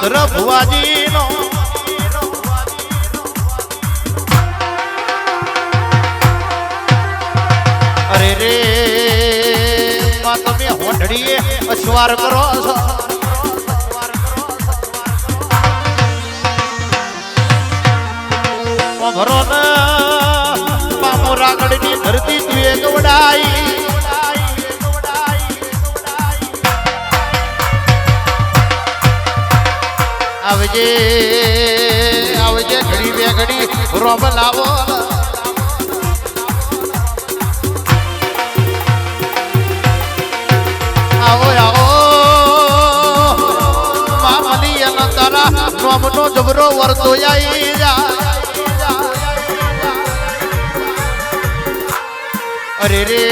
પુત્ર ભુવાજીનો અરે રે તમે હોંઢડીએ અશ્વાર કરો છો. આવજે આવજે, ઘડી બે ઘડી રોબ લાવો. આવો આવો. મામલી અને તારા રોમનો જબરો વરતો જા. અરે રે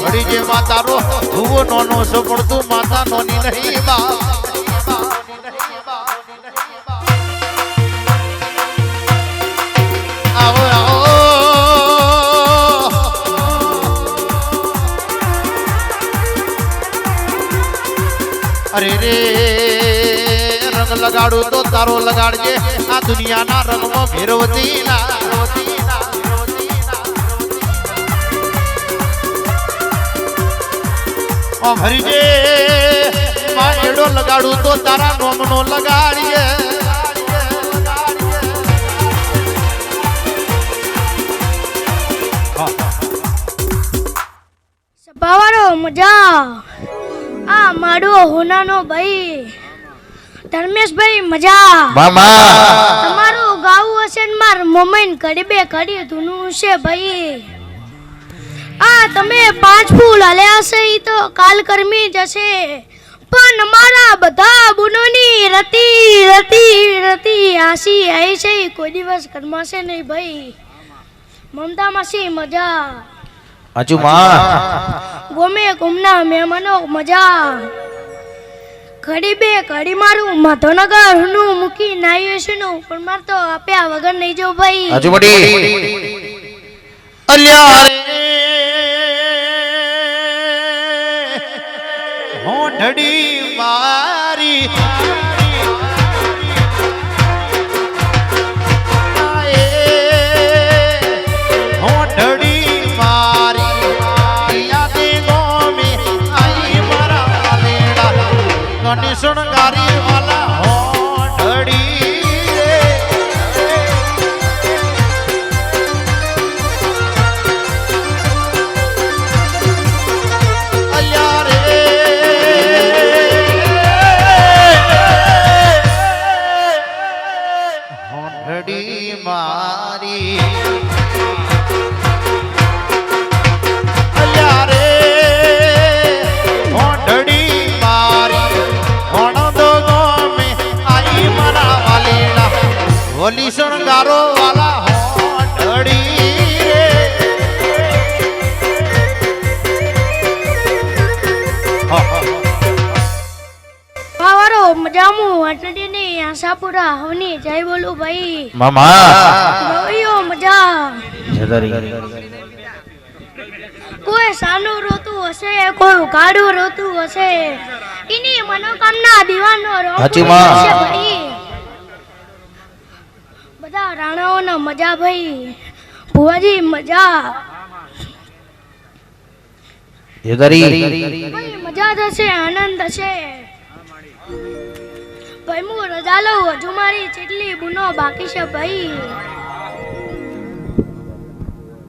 ઘડી જે માતારો ભૂવો નોનો છો, પણ તું માતા નોની નહીં બા. અરે રે, રંગ લગાડું તો તારો લગાડજે. આ દુનિયાના રંગમાં ભેરવતી ના હરીજે, માં એડો લગાડું તો તારા નોમનો લગાડીએ. સભાવાળો, મજા આ મારો હોનાનો ભાઈ. ધર્મેશભાઈ મજા. મામા. તમારું ગાવું હશે ને માર મમ્મી કડીબે કડી ધૂનું છે ભાઈ. આ તમે પાંચ ફૂલ હલ્યા છે એ તો કાલ કરમી જશે પણ મારા બધા બુનોની રતી રતી રતી આસી આવી છે કોઈ દિવસ કરમાશે નહીં ભાઈ. મમતા માસી મજા. હજુ માં ગોમે ગુમના મહેમાનો મજા. ઘડી બે ઘડી મારું. માધવનગરનું મૂકી નાયું નું પણ માર તો આપ્યા વગર નહીં જો ભાઈ. હજુ મડી અલ્યા રે. હોંઢડી મારી. કની શણગારી શણગારો વાલા હોંઢડી રે. પાવારો મજામું વાટડી ની આશાપુરા હવની. જય બોલું ભાઈ. મામા. મજા. કોઈ સાનું રોતું હશે કોઈ કાળું રોતું હશે. એની મનોકામના દીવાનો હાચી હશે ભાઈ બધા રાણાઓના મજા ભાઈ. ભુવાજી મજા. મજા થશે આનંદ થશે. ભાઈ હું રજા લઉં હજુ મારી જેટલી બુનો બાકી છે ભાઈ.